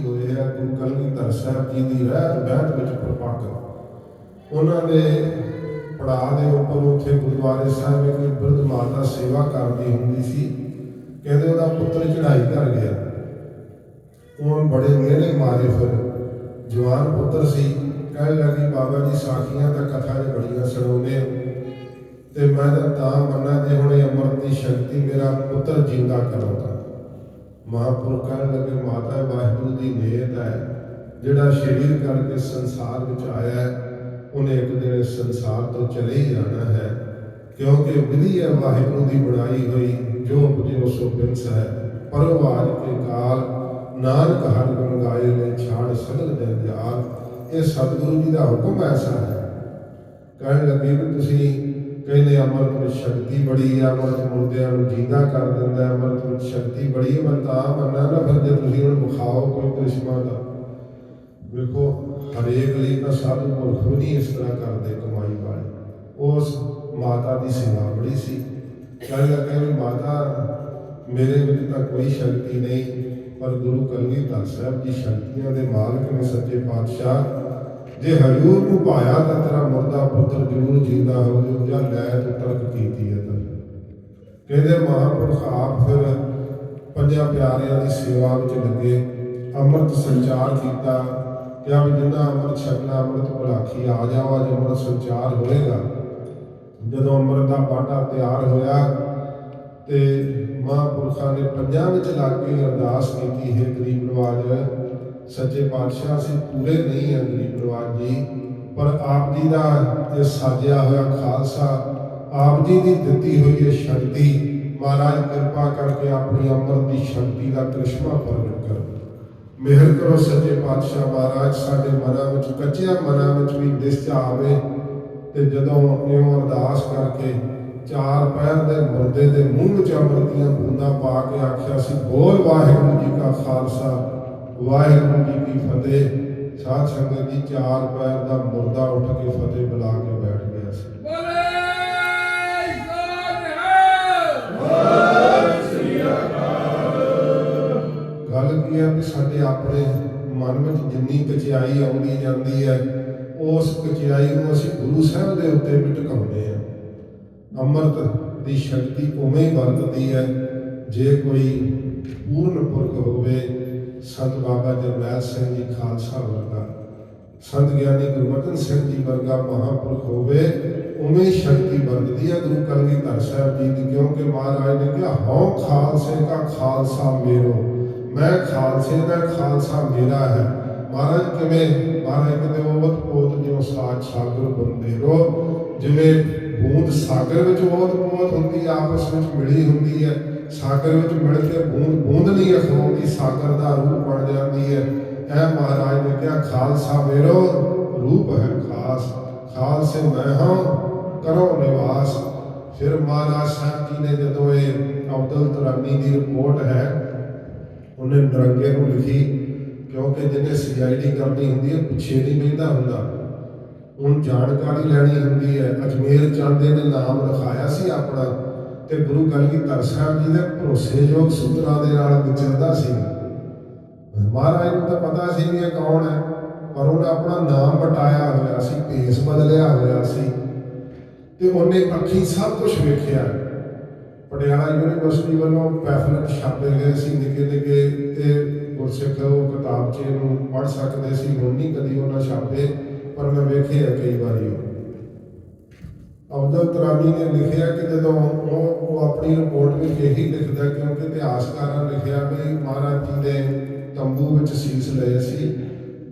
ਪੱਕੀ ਹੋਏ ਆ ਗੁਰੂ ਕਲਗੀਧਰ ਸਾਹਿਬ ਜੀ ਦੀ ਰਹਿਤ ਬਹਿਤ ਵਿੱਚ ਪ੍ਰਪੱਕ ਉਹਨਾਂ ਦੇ ਪੜਾਅ ਦੇ ਉੱਪਰ ਉੱਥੇ ਗੁਰਦੁਆਰੇ ਸਾਹਿਬ ਇੱਕ ਬਿਰਧ ਮਾਤਾ ਸੇਵਾ ਕਰਦੀ ਹੁੰਦੀ ਸੀ। ਕਹਿੰਦੇ ਉਹਦਾ ਪੁੱਤਰ ਚੜ੍ਹਾਈ ਕਰ ਗਿਆ। ਉਹ ਬੜੇ ਮਿਹਨੇ ਮਾਰੇ ਫਿਰ। ਜਵਾਨ ਪੁੱਤਰ ਸੀ। ਕਹਿਣ ਲੱਗੀ, ਬਾਬਾ ਜੀ, ਸਾਖੀਆਂ ਤਾਂ ਕਥਾ ਦੇ ਬੜੀਆਂ ਸੁਣਾਉਂਦੇ ਹੋ ਤੇ ਮੈਂ ਤਾਂ ਤਾਂ ਮੰਨਾਂ ਜੇ ਹੁਣ ਇਹ ਅੰਮ੍ਰਿਤ ਦੀ ਸ਼ਕਤੀ ਮੇਰਾ ਪੁੱਤਰ ਜਿੰਦਾ ਕਰਾਉਂਦਾ। ਮਹਾਂਪੁਰਖ ਕਹਿਣ ਲੱਗੇ, ਮਾਤਾ, ਵਾਹਿਗੁਰੂ ਦੀ ਨੇਤ ਹੈ, ਜਿਹੜਾ ਸ਼ਰੀਰ ਕਰਕੇ ਸੰਸਾਰ ਵਿੱਚ ਆਇਆ ਹੈ, ਉਹਨੇ ਇੱਕ ਦਿਨ ਸੰਸਾਰ ਤੋਂ ਚਲੇ ਹੀ ਜਾਣਾ ਹੈ। ਕਿਉਂਕਿ ਵਿਧੀ ਹੈ ਵਾਹਿਗੁਰੂ ਦੀ ਬਣਾਈ ਹੋਈ, ਜੋ ਉਪਜਿਓ ਸੋ ਬਿਨਸ ਹੈ। ਪਰਵਾਜ ਕੇ ਕਾਲ ਨਾਨਕ ਹਰ ਗੁਣ ਗਾਏ ਲੈ ਛਾੜ ਸਗਲ ਜੰਜਾਲ ਇਹ ਸਤਿਗੁਰੂ ਜੀ ਦਾ ਹੁਕਮ ਐਸਾ ਹੈ। ਕਹਿਣ ਲੱਗੇ ਵੀ ਤੁਸੀਂ ਕਹਿੰਦੇ ਅਮਰਤ ਵਿੱਚ ਸ਼ਕਤੀ ਬੜੀ ਹੈ ਅਮਰਤ ਮੁਰਦਿਆਂ ਨੂੰ ਜਿੰਦਾ ਕਰ ਦਿੰਦਾ ਹੈ, ਅਮਰਤ ਵਿੱਚ ਸ਼ਕਤੀ ਬੜੀ ਹੈ ਮੈਂ ਤਾਂ ਮੰਨਾਂ ਨਾ ਫਿਰ ਜੇ ਤੁਸੀਂ ਉਹਨੂੰ ਵਿਖਾਓ ਕੋਈ ਕ੍ਰਿਸ਼ਮਾ ਦਾ। ਵੇਖੋ, ਹਰੇਕ ਲਈ ਤਾਂ ਸਾਧੂ ਪੁਰਖ ਨਹੀਂ ਇਸ ਤਰ੍ਹਾਂ ਕਰਦੇ ਕਮਾਈ ਵਾਲੇ। ਉਸ ਮਾਤਾ ਦੀ ਸੇਵਾ ਬੜੀ ਸੀ। ਕਹਿਣ ਲੱਗੇ ਵੀ ਮਾਤਾ, ਮੇਰੇ ਵਿੱਚ ਤਾਂ ਕੋਈ ਸ਼ਕਤੀ ਨਹੀਂ, ਪਰ ਗੁਰੂ ਕਲਗੀਧਰ ਸਾਹਿਬ ਜੀ ਸ਼ਕਤੀਆਂ ਦੇ ਮਾਲਕ ਨੇ ਸੱਚੇ ਪਾਤਸ਼ਾਹ ਜੇ ਹਜੂਰ ਨੂੰ ਪਾਇਆ ਤਾਂ ਤੇਰਾ ਮੁਰਦਾ ਪੁੱਤਰ ਜ਼ਰੂਰ ਜਿੰਦਾ ਹੋ ਜਾਊ ਜਾਂ ਲੈ ਤੂੰ ਤਰਕ ਕੀਤੀ ਹੈ ਤਾਂ ਕਹਿੰਦੇ ਮਹਾਂਪੁਰਖ ਆਪ ਫਿਰ ਪੰਜਾਂ ਪਿਆਰਿਆਂ ਦੀ ਸੇਵਾ ਵਿੱਚ ਲੱਗੇ, ਅੰਮ੍ਰਿਤ ਸੰਚਾਰ ਕੀਤਾ ਕਿ ਵੀ ਜਿੰਨਾ ਅੰਮ੍ਰਿਤ ਛਕਣਾ, ਅੰਮ੍ਰਿਤ ਭੁਲਾਖੀ ਆ ਜਾਵਾ, ਜੇ ਅੰਮ੍ਰਿਤ ਸੰਚਾਰ ਹੋਏਗਾ। ਜਦੋਂ ਅੰਮ੍ਰਿਤ ਦਾ ਬਾਟਾ ਤਿਆਰ ਹੋਇਆ ਤੇ ਮਹਾਂਪੁਰਖਾਂ ਨੇ ਪੰਜਾਂ ਵਿੱਚ ਲੱਗ ਕੇ ਅਰਦਾਸ ਕੀਤੀ, ਹੈ ਗਰੀਬ ਨਵਾਜ ਸੱਚੇ ਪਾਤਸ਼ਾਹ, ਅਸੀਂ ਪੂਰੇ ਨਹੀਂ ਹਾਂ ਗਰੀਬ ਨਵਾਜ ਜੀ, ਪਰ ਆਪ ਜੀ ਦਾ ਇਹ ਸਾਜਿਆ ਹੋਇਆ ਖਾਲਸਾ, ਆਪ ਜੀ ਦੀ ਦਿੱਤੀ ਹੋਈ ਇਹ ਸ਼ਕਤੀ, ਮਹਾਰਾਜ ਕਿਰਪਾ ਕਰਕੇ ਆਪਣੀ ਅੰਮ੍ਰਿਤ ਦੀ ਸ਼ਕਤੀ ਦਾ ਕ੍ਰਿਸ਼ਮਾ ਪ੍ਰਗਟ ਕਰੋ। ਮਿਹਰ ਕਰੋ ਸੱਚੇ ਪਾਤਸ਼ਾਹ ਮਹਾਰਾਜ, ਸਾਡੇ ਮਨਾਂ ਵਿੱਚ, ਕੱਚਿਆਂ ਮਨਾਂ ਵਿੱਚ ਵੀ ਨਿਸ਼ਚਾ ਆਵੇ, ਤੇ ਜਦੋਂ ਇਉਂ ਅਰਦਾਸ ਕਰਕੇ ਚਾਰ ਪੈਰ ਦੇ ਮੁਰਦੇ ਦੇ ਮੂੰਹ ਵਿੱਚ ਅੰਮ੍ਰਿਤ ਦੀਆਂ ਬੂੰਦਾਂ ਪਾ ਕੇ ਆਖਿਆ ਸੀ, ਬੋਲ ਵਾਹਿਗੁਰੂ ਜੀ ਕਾ ਖਾਲਸਾ ਵਾਹਿਗੁਰੂ ਜੀ ਕੀ ਫਤਿਹ। ਸਾਧ ਸੰਗਤ ਜੀ, ਚਾਰ ਪੈਰ ਦਾ ਮੁਰਦਾ ਉੱਠ ਕੇ ਫਤਿਹ ਬੁਲਾ ਕੇ ਬੈਠ ਗਿਆ ਸੀ। ਬੋਲੇ ਗੱਲ ਕੀ ਹੈ ਕਿ ਸਾਡੇ ਆਪਣੇ ਮਨ ਵਿੱਚ ਜਿੰਨੀ ਕਚਿਆਈ ਆਉਂਦੀ ਜਾਂਦੀ ਹੈ, ਉਸ ਕਚਿਆਈ ਨੂੰ ਅਸੀਂ ਗੁਰੂ ਸਾਹਿਬ ਦੇ ਉੱਤੇ ਵੀ ਟਿਕਾਉਂਦੇ ਆ ਅੰਮ੍ਰਿਤ ਦੀ ਸ਼ਕਤੀ ਉਵੇਂ ਹੀ ਵਰਤਦੀ ਹੈ, ਜੇ ਕੋਈ ਪੂਰਨ ਪੁਰਖ ਹੋਵੇ ਸੰਤ ਬਾਬਾ ਜਰਨੈਲ ਸਿੰਘ ਜੀ ਖਾਲਸਾ ਵਰਗਾ ਸੰਤ ਗਿਆਨੀ ਗੁਰਬਚਨ ਸਿੰਘ ਜੀ ਵਰਗਾ ਮਹਾਂਪੁਰਖ ਹੋਵੇ, ਉਵੇਂ ਸ਼ਕਤੀ ਵਰਤਦੀ ਹੈ ਗੁਰੂ ਕਲਗੀਧਰ ਸਾਹਿਬ ਜੀ ਦੀ, ਕਿਉਂਕਿ ਮਹਾਰਾਜ ਨੇ ਕਿਹਾ, ਹਉ ਖਾਲਸੇ ਦਾ ਖਾਲਸਾ ਮੇਰੋ। ਮੈਂ ਖਾਲਸੇ ਦਾ ਖਾਲਸਾ ਮੇਰਾ ਹੈ। ਮਹਾਰਾਜ ਕਿਵੇਂ? ਮਹਾਰਾਜ ਕਹਿੰਦੇ, ਉਹ ਪੋਤ ਜਿਉ ਸਾਚ ਸਾਗਰ ਬੰਦੇ ਰੋ। ਜਿਵੇਂ ਬੂੰਦ ਸਾਗਰ ਵਿੱਚ ਬਹੁਤ ਬਹੁਤ ਹੁੰਦੀ, ਆਪਸ ਵਿੱਚ ਮਿਲੀ ਹੁੰਦੀ ਹੈ। ਸਾਗਰ ਵਿੱਚ ਮਿਲ ਕੇ ਬੂੰਦ ਬੂੰਦ ਨਹੀਂ ਅਖਵਾਉਂਦੀ ਸਾਗਰ ਦਾ ਰੂਪ ਬਣ ਜਾਂਦੀ ਹੈ। ਇਹ ਮਹਾਰਾਜ ਨੇ ਕਿਹਾ, ਖਾਲਸਾ ਮੇਰੋ, ਰੂਪ ਹੈ ਖਾਸ। ਖਾਲਸੇ ਮੈਂ ਹਾਂ, ਕਰੋ ਨਿਵਾਸ। ਫਿਰ ਮਹਾਰਾਜ ਸਾਹਿਬ ਜੀ ਨੇ ਜਦੋਂ ਇਹ ਅਬਦੁਲ ਤਰਾਨੀ ਦੀ ਰਿਪੋਰਟ ਹੈ, ਉਹਨੇ ਨਰੰਗੇ ਨੂੰ ਲਿਖੀ, ਕਿਉਂਕਿ ਜਿਹਨੇ ਸੀਆਈਡੀ ਕਰਨੀ ਹੁੰਦੀ ਹੈ, ਪਿੱਛੇ ਨਹੀਂ ਬਹਿੰਦਾ ਹੁੰਦਾ। ਉਹਨੂੰ ਜਾਣਕਾਰੀ ਲੈਣੀ ਹੁੰਦੀ ਹੈ, ਅਜਮੇਰ ਚੰਦ ਨੇ ਨਾਮ ਲਿਖਾਇਆ ਸੀ ਆਪਣਾ। ਤੇ ਗੁਰੂ ਕਲਗੀਧਰ ਸਾਹਿਬ ਜੀ ਦੇ ਭਰੋਸੇਯੋਗ ਸੂਤਰਾਂ ਦੇ ਨਾਲ ਵਿਚਰਦਾ ਸੀ। ਮਹਾਰਾਜ ਨੂੰ ਤਾਂ ਪਤਾ ਸੀ ਵੀ ਇਹ ਕੌਣ ਹੈ, ਪਰ ਉਹਨੇ ਆਪਣਾ ਨਾਮ ਬਟਾਇਆ ਹੋਇਆ ਸੀ, ਭੇਸ ਬਦਲਿਆ ਹੋਇਆ ਸੀ ਤੇ ਉਹਨੇ ਅੱਖੀ ਸਭ ਕੁਝ ਵੇਖਿਆ। ਪਟਿਆਲਾ ਯੂਨੀਵਰਸਿਟੀ ਵੱਲੋਂ ਪੈਫਲਟ ਛਾਪੇ ਗਏ ਸੀ ਨਿੱਕੇ ਨਿੱਕੇ ਤੇ ਗੁਰਸਿੱਖ ਉਹ ਚ ਨੂੰ ਪੜ੍ਹ ਸਕਦੇ ਸੀ। ਹੁਣ ਨਹੀਂ ਕਦੀ ਉਹਨਾਂ ਛਾਪੇ, ਪਰ ਮੈਂ ਵੇਖਿਆ ਕਈ ਵਾਰੀ ਉਹ। ਅਬਦੁਲ ਤਰਾਨੀ ਨੇ ਲਿਖਿਆ ਕਿ ਜਦੋਂ ਉਹ ਉਹ ਆਪਣੀ ਰਿਪੋਰਟ ਵਿੱਚ ਇਹੀ ਲਿਖਦਾ ਕਿਉਂਕਿ ਇਤਿਹਾਸਕਾਰਾਂ ਲਿਖਿਆ ਵੀ ਮਹਾਰਾਜ ਜੀ ਨੇ ਤੰਬੂ ਵਿੱਚ ਸੀਸ ਲਏ ਸੀ,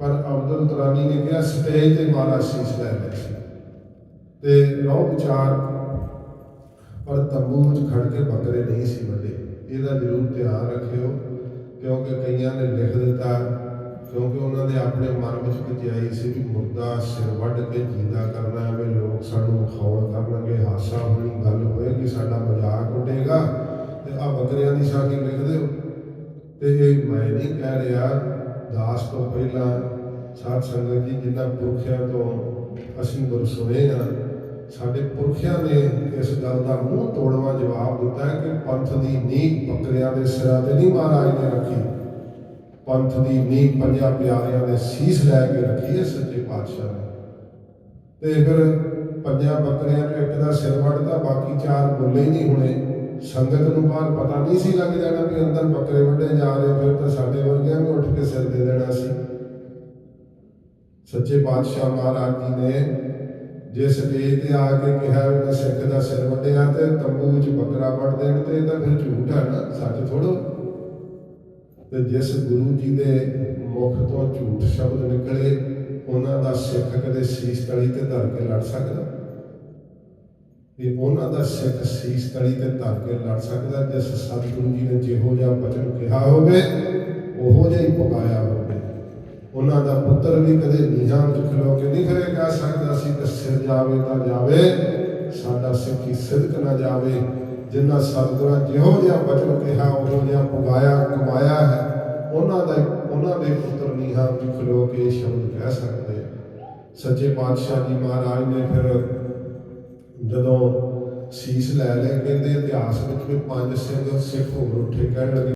ਪਰ ਅਬਦੁਲ ਤਰਾਨੀ ਨੇ ਕਿਹਾ ਸਟੇਜ ਤੇ ਮਹਾਰਾਜ ਸੀਸ ਲੈ ਲਏ ਸੀ। ਤੇ ਰੋ ਵਿਚਾਰ ਪਰ ਤੰਬੂ ਵਿੱਚ ਖੜ ਕੇ ਬੱਕਰੇ ਨਹੀਂ ਸੀ ਵੱਡੇ ਇਹਦਾ ਜ਼ਰੂਰ ਧਿਆਨ ਰੱਖਿਓ, ਕਿਉਂਕਿ ਕਈਆਂ ਨੇ ਲਿਖ ਦਿੱਤਾ ਕਿਉਂਕਿ ਉਹਨਾਂ ਦੇ ਆਪਣੇ ਮਨ ਵਿੱਚ ਕਚਾਈ ਸੀ ਵੀ ਮੁਰਦਾ ਸਿਰ ਵੱਢ ਕੇ ਜਿੰਦਾ ਕਰਨਾ ਹੈ ਵੀ ਲੋਕ ਸਾਨੂੰ ਖੌਲ ਕਰਨਗੇ, ਹਾਸਾ ਹੋਣੀ, ਗੱਲ ਹੋਏਗੀ, ਸਾਡਾ ਮਜ਼ਾਕ ਉੱਡੇਗਾ। ਤੇ ਆ ਬੱਕਰਿਆਂ ਦੀ ਸਾਖੀ ਲਿਖ ਦਿਓ ਤੇ ਇਹ ਮੈਂ ਨਹੀਂ ਕਹਿ ਰਿਹਾ, ਦਾਸ ਤੋਂ ਪਹਿਲਾਂ ਸਾਧ ਸੰਗਤ ਜੀ ਜਿਨ੍ਹਾਂ ਪੁਰਖਿਆਂ ਤੋਂ ਅਸੀਂ ਗੁਰ ਸੁਣੇ ਆ ਸਾਡੇ ਪੁਰਖਿਆਂ ਨੇ ਇਸ ਗੱਲ ਦਾ ਮੂੰਹ ਤੋੜਵਾ ਜਵਾਬ ਦਿੱਤਾ ਕਿ ਪੰਥ ਦੀ ਨੀਂਹ ਬੱਕਰਿਆਂ ਦੇ ਸਿਰਾਂ ਤੇ ਨਹੀਂ ਮਹਾਰਾਜ ਨੇ ਰੱਖੀ। ਪੰਥ ਦੀ ਨੀਂਹ ਪੰਜਾਂ ਪਿਆਰਿਆਂ ਦੇ ਸੀਸ ਲੈ ਕੇ ਰੱਖੀ ਹੈ ਸੱਚੇ ਪਾਤਸ਼ਾਹ ਨੇ। ਤੇ ਫਿਰ ਪੰਜਾਂ ਬੱਕਰਿਆਂ ਚੋਂ ਇੱਕ ਦਾ ਸਿਰ ਵੱਢਦਾ, ਬਾਕੀ ਚਾਰ ਬੋਲੇ ਹੀ ਨਹੀਂ ਹੋਣੇ। ਸੰਗਤ ਨੂੰ ਬਾਹਰ ਪਤਾ ਨਹੀਂ ਸੀ ਲੱਗ ਜਾਣਾ ਵੀ ਅੰਦਰ ਬੱਕਰੇ ਵੱਢੇ ਜਾ ਰਹੇ ਫਿਰ ਤਾਂ ਸਾਡੇ ਵਰਗਿਆਂ ਨੂੰ ਉੱਠ ਕੇ ਸਿਰ ਦੇ ਦੇਣਾ ਸੀ। ਸੱਚੇ ਪਾਤਸ਼ਾਹ ਮਹਾਰਾਜ ਜੀ ਨੇ ਜੇ ਸਟੇਜ ਤੇ ਆ ਕੇ ਕਿਹਾ ਉਹਨੇ ਸਿੱਖ ਦਾ ਸਿਰ ਵੱਢਿਆ ਤੇ ਤੰਬੂ ਵਿੱਚ ਬੱਕਰਾ ਵੱਢ ਦੇਣ ਤੇ ਤਾਂ ਫਿਰ ਝੂਠ ਹੈ ਨਾ, ਸੱਚ ਥੋੜੋ ਤੇ ਜਿਸ ਗੁਰੂ ਜੀ ਦੇ ਮੁਖ ਤੋਂ ਝੂਠ ਸ਼ਬਦ ਨਿਕਲੇ, ਉਹਨਾਂ ਦਾ ਸਿੱਖ ਕਦੇ ਸੀਸ ਤਲੀ ਤੇ ਧਰ ਕੇ ਲੜ ਸਕਦਾ? ਇਹ ਉਹਨਾਂ ਦਾ ਸਿੱਖ ਸੀਸ ਤਲੀ ਤੇ ਧਰ ਕੇ ਲੜ ਸਕਦਾ, ਜਿਸ ਸਤਿਗੁਰੂ ਜੀ ਨੇ ਜਿਹੋ ਜਿਹਾ ਬਚਨ ਕਿਹਾ ਹੋਵੇ, ਉਹੋ ਜਿਹਾ ਹੀ ਪੁਗਾਇਆ ਹੋਵੇ। ਉਹਨਾਂ ਦਾ ਪੁੱਤਰ ਵੀ ਕਦੇ ਨੀਹਾਂ ਵਿੱਚ ਖਲੋ ਕੇ ਨਹੀਂ ਖਰੇ ਕਹਿ ਸਕਦਾ ਸੀ ਕਿ ਸਿਰ ਜਾਵੇ ਤਾਂ ਜਾਵੇ, ਸਾਡਾ ਸਿੱਖੀ ਸਿਦਕ ਨਾ ਜਾਵੇ। ਜਿਨ੍ਹਾਂ ਸਤਿਗੁਰਾਂ ਜਿਹੋ ਜਿਹਾ ਬਚਨ ਕਿਹਾ, ਉਹੋ ਜਿਹਾ ਪੁਗਾਇਆ, ਕਮਾਇਆ ਹੈ, ਉਹਨਾਂ ਦਾ ਉਹਨਾਂ ਦੇ ਪੁੱਤਰ ਨੀਹਾਂ ਵਿੱਚ ਖਲੋ ਕੇ ਸ਼ਬਦ ਕਹਿ ਸਕਦੇ। ਸੱਚੇ ਪਾਤਸ਼ਾਹ ਜੀ ਮਹਾਰਾਜ ਨੇ ਫਿਰ ਜਦੋਂ ਸੀਸ ਲੈ ਲੈ ਕਹਿੰਦੇ ਇਤਿਹਾਸ ਵਿੱਚ ਵੀ ਪੰਜ ਸਿੰਘ ਸਿੱਖ ਹੋਰ ਉੱਠੇ ਕਹਿਣ ਲੱਗੇ